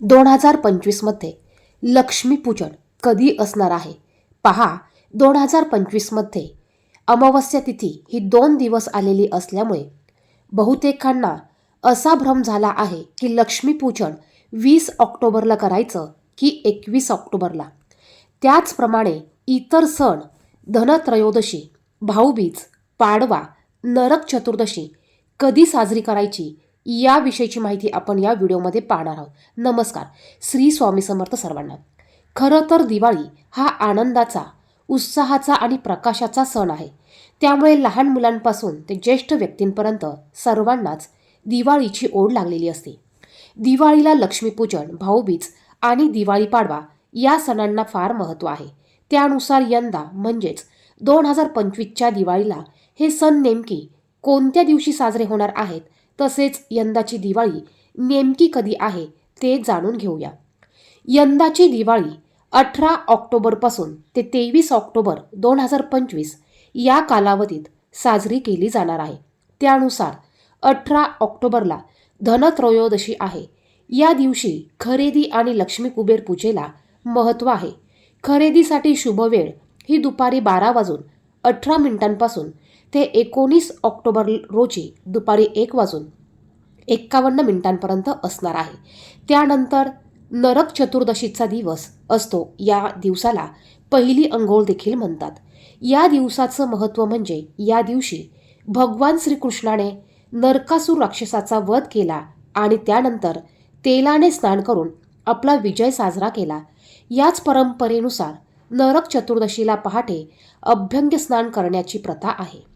दोन हजार पंचवीसमध्ये लक्ष्मीपूजन कधी असणार आहे? पहा दोन हजार पंचवीसमध्ये अमावस्या तिथी ही दोन दिवस आलेली असल्यामुळे बहुतेकांना असा भ्रम झाला आहे की लक्ष्मीपूजन वीस ऑक्टोबरला करायचं की एकवीस ऑक्टोबरला. त्याचप्रमाणे इतर सण धनत्रयोदशी भाऊबीज पाडवा नरक चतुर्दशी कधी साजरी करायची याविषयीची माहिती आपण या व्हिडिओमध्ये पाहणार आहोत. नमस्कार. श्री स्वामी समर्थ सर्वांना. खरं तर दिवाळी हा आनंदाचा उत्साहाचा आणि प्रकाशाचा सण आहे. त्यामुळे लहान मुलांपासून ते ज्येष्ठ व्यक्तींपर्यंत सर्वांनाच दिवाळीची ओढ लागलेली असते. दिवाळीला लक्ष्मीपूजन भाऊबीज आणि दिवाळी पाडवा या सणांना फार महत्त्व आहे. त्यानुसार यंदा म्हणजेच दोन हजार पंचवीसच्या दिवाळीला हे सण नेमकी कोणत्या दिवशी साजरे होणार आहेत तसेच यंदाची दिवाळी नेमकी कधी आहे ते जाणून घेऊया. यंदाची दिवाळी अठरा ऑक्टोबरपासून ते तेवीस ऑक्टोबर दोन हजार पंचवीस या कालावधीत साजरी केली जाणार आहे. त्यानुसार अठरा ऑक्टोबरला धनत्रयोदशी आहे. या दिवशी खरेदी आणि लक्ष्मी कुबेर पूजेला महत्त्व आहे. खरेदीसाठी शुभ वेळ ही दुपारी बारा वाजून अठरा मिनिटांपासून ते एकोणीस ऑक्टोबर रोजी दुपारी एक वाजून एक्कावन्न मिनिटांपर्यंत असणार आहे. त्यानंतर नरक चतुर्दशीचा दिवस असतो. या दिवसाला पहिली अंघोळ देखील म्हणतात. या दिवसाचं महत्त्व म्हणजे या दिवशी भगवान श्रीकृष्णाने नरकासूर राक्षसाचा वध केला आणि त्यानंतर तेलाने स्नान करून आपला विजय साजरा केला. याच परंपरेनुसार नरक चतुर्दशीला पहाटे अभ्यंग स्नान करण्याची प्रथा आहे.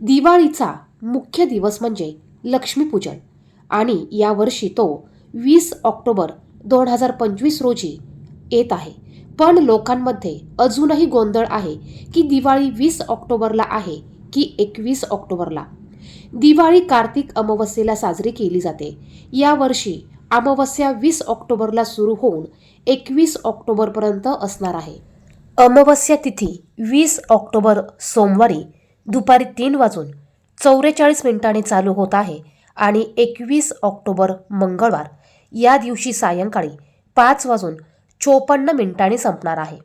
दिवाळीचा मुख्य दिवस म्हणजे लक्ष्मीपूजन. आणि यावर्षी तो वीस ऑक्टोबर दोन हजार पंचवीस रोजी येत आहे. पण लोकांमध्ये अजूनही गोंधळ आहे की दिवाळी वीस ऑक्टोबरला आहे की एकवीस ऑक्टोबरला. दिवाळी कार्तिक अमावस्येला साजरी केली जाते. यावर्षी अमावस्या वीस ऑक्टोबरला सुरू होऊन एकवीस ऑक्टोबरपर्यंत असणार आहे. अमावस्या तिथी वीस ऑक्टोबर सोमवारी दुपारी तीन वाजून चौवेचाळीस मिनिटांनी चालू होत आहे आणि एकवीस ऑक्टोबर मंगळवार या दिवशी सायंकाळी पाच वाजून चोपन्न मिनिटांनी संपणार आहे.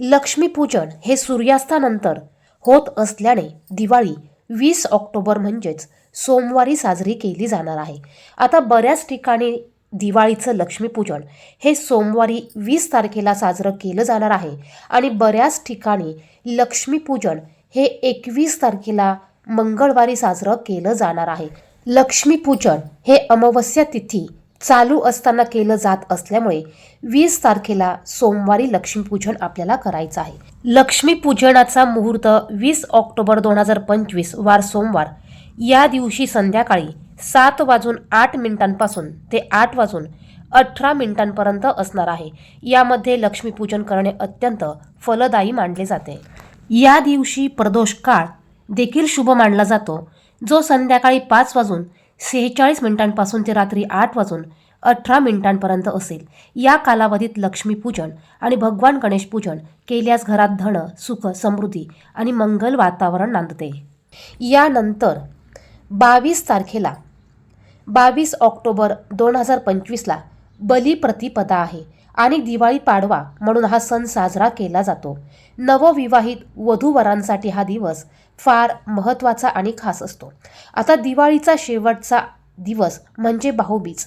लक्ष्मीपूजन हे सूर्यास्तानंतर होत असल्याने दिवाळी वीस ऑक्टोबर म्हणजेच सोमवारी साजरी केली जाणार आहे. आता बऱ्याच ठिकाणी दिवाळीचं लक्ष्मीपूजन हे सोमवारी वीस तारखेला साजरं केलं जाणार आहे आणि बऱ्याच ठिकाणी लक्ष्मीपूजन हे एकवीस तारखेला मंगळवारी साजरं केलं जाणार आहे. लक्ष्मीपूजन हे अमावस्या तिथी चालू असताना केलं जात असल्यामुळे वीस तारखेला सोमवारी लक्ष्मीपूजन आपल्याला करायचं आहे. लक्ष्मीपूजनाचा मुहूर्त वीस ऑक्टोबर दोन हजार पंचवीस वार सोमवार. या दिवशी संध्याकाळी सात वाजून आठ मिनिटांपासून ते आठ वाजून अठरा मिनिटांपर्यंत असणार आहे. यामध्ये लक्ष्मीपूजन करणे अत्यंत फलदायी मानले जाते. या दिवशी प्रदोष काळ देखील शुभ मानला जातो. जो संध्याकाळी पाच वाजून सेहेचाळीस मिनिटांपासून ते रात्री आठ वाजून अठरा मिनिटांपर्यंत असेल. या कालावधीत लक्ष्मीपूजन आणि भगवान गणेश पूजन केल्यास घरात धन सुख समृद्धी आणि मंगल वातावरण नांदते. यानंतर बावीस तारखेला बावीस ऑक्टोबर दोन हजार पंचवीसला बलिप्रतिपदा आहे. आणि दिवाळी पाडवा म्हणून हा सण साजरा केला जातो. नवविवाहित वधूवरांसाठी हा दिवस फार महत्त्वाचा आणि खास असतो. आता दिवाळीचा शेवटचा दिवस म्हणजे भाऊबीज.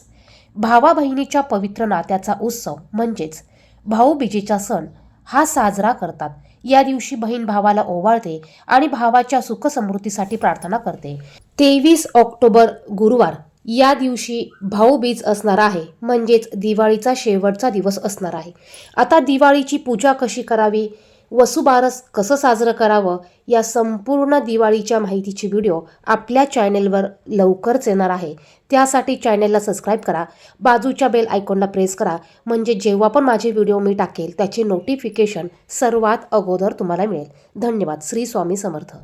भावा बहिणीच्या पवित्र नात्याचा उत्सव म्हणजेच भाऊबीजेचा सण हा साजरा करतात. या दिवशी बहीण भावाला ओवाळते आणि भावाच्या सुखसमृद्धीसाठी प्रार्थना करते. तेवीस ऑक्टोबर गुरुवार या दिवशी भाऊबीज असणार आहे. म्हणजेच दिवाळीचा शेवटचा दिवस असणार आहे. आता दिवाळीची पूजा कशी करावी? वसुबारस कसं साजरं करावं? या संपूर्ण दिवाळीच्या माहितीची व्हिडिओ आपल्या चॅनेलवर लवकरच येणार आहे. त्यासाठी चॅनेलला सबस्क्राईब करा. बाजूच्या बेल आयकॉनला प्रेस करा. म्हणजे जेव्हा पण माझे व्हिडिओ मी टाकेल त्याचे नोटिफिकेशन सर्वात अगोदर तुम्हाला मिळेल. धन्यवाद. श्री स्वामी समर्थ.